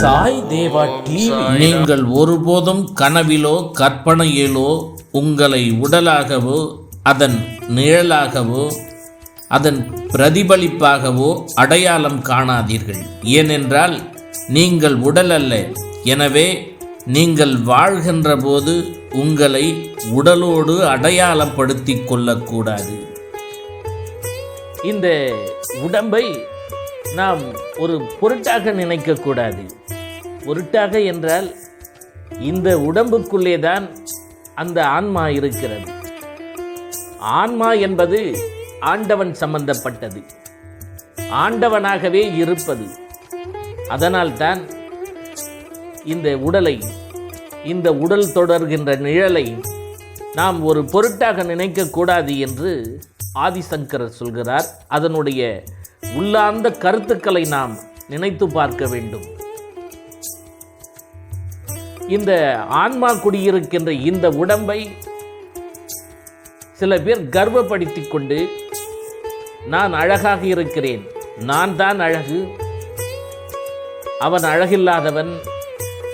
சாய் தேவா TV நீங்கள் ஒருபோதும் கனவிலோ கற்பனையிலோ உங்களை உடலாகவோ அதன் நிழலாகவோ அதன் பிரதிபலிப்பாகவோ அடையாளம் காணாதீர்கள். ஏனென்றால் நீங்கள் உடல் அல்ல எனவே நீங்கள் வாழ்கின்ற போது உங்களை உடலோடு அடையாளப்படுத்திக் கொள்ளக்கூடாது. இந்த உடம்பை நாம் ஒரு பொருட்டாக நினைக்கக்கூடாது. பொருட்டாக என்றால் இந்த உடம்புக்குள்ளே தான் அந்த ஆன்மா இருக்கிறது. ஆன்மா என்பது ஆண்டவன் சம்பந்தப்பட்டது. ஆண்டவனாகவே இருப்பது. அதனால்தான் இந்த உடலை இந்த உடல் தொடர்கின்ற நிழலை நாம் ஒரு பொருட்டாக நினைக்கக்கூடாது என்று ஆதிசங்கரர் சொல்கிறார். அதனுடைய உள்ளார்ந்த கருத்துக்களை நாம் நினைத்து பார்க்க வேண்டும். இந்த ஆன்மா குடியிருக்கின்ற இந்த உடம்பை சில பேர் கர்வப்படுத்திக் கொண்டு நான் அழகாக இருக்கிறேன். நான் தான் அழகு. அவன் அழகில்லாதவன்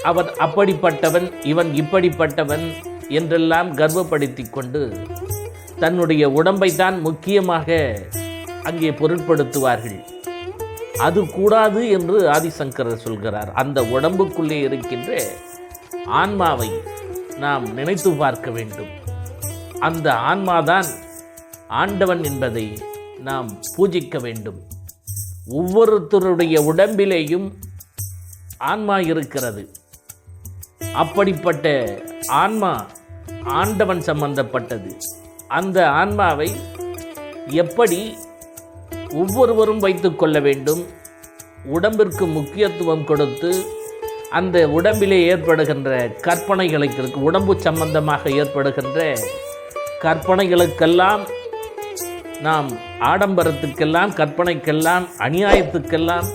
அவன் அப்படிப்பட்டவன் இவன் இப்படிப்பட்டவன் என்றெல்லாம் கர்வப்படுத்திக் கொண்டு தன்னுடைய உடம்பை தான் முக்கியமாக அங்கே பொருட்படுத்துவார்கள். அது கூடாது என்று ஆதிசங்கரர் சொல்கிறார். அந்த உடம்புக்குள்ளே இருக்கின்ற ஆன்மாவை நாம் நினைத்து பார்க்க வேண்டும். அந்த ஆன்மாதான் ஆண்டவன் என்பதை நாம் பூஜிக்க வேண்டும். ஒவ்வொருத்தருடைய உடம்பிலேயும் ஆன்மா இருக்கிறது. அப்படிப்பட்ட ஆன்மா ஆண்டவன் சம்பந்தப்பட்டது. அந்த ஆன்மாவை எப்படி ஒவ்வொருவரும் வைத்துக்கொள்ள வேண்டும். உடம்பிற்கு முக்கியத்துவம் கொடுத்து அந்த உடம்பிலே ஏற்படுகின்ற கற்பனைகளுக்கு உடம்பு சம்பந்தமாக ஏற்படுகின்ற கற்பனைகளுக்கெல்லாம் நாம் ஆடம்பரத்துக்கெல்லாம் கற்பனைக்கெல்லாம் அநியாயத்துக்கெல்லாம்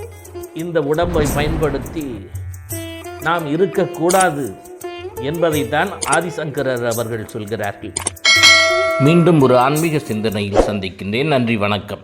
இந்த உடம்பை பயன்படுத்தி நாம் இருக்கக்கூடாது என்பதைத்தான் ஆதிசங்கரர் அவர்கள் சொல்கிறார்கள். மீண்டும் ஒரு ஆன்மீக சிந்தனையில் சந்திக்கின்றேன். நன்றி வணக்கம்.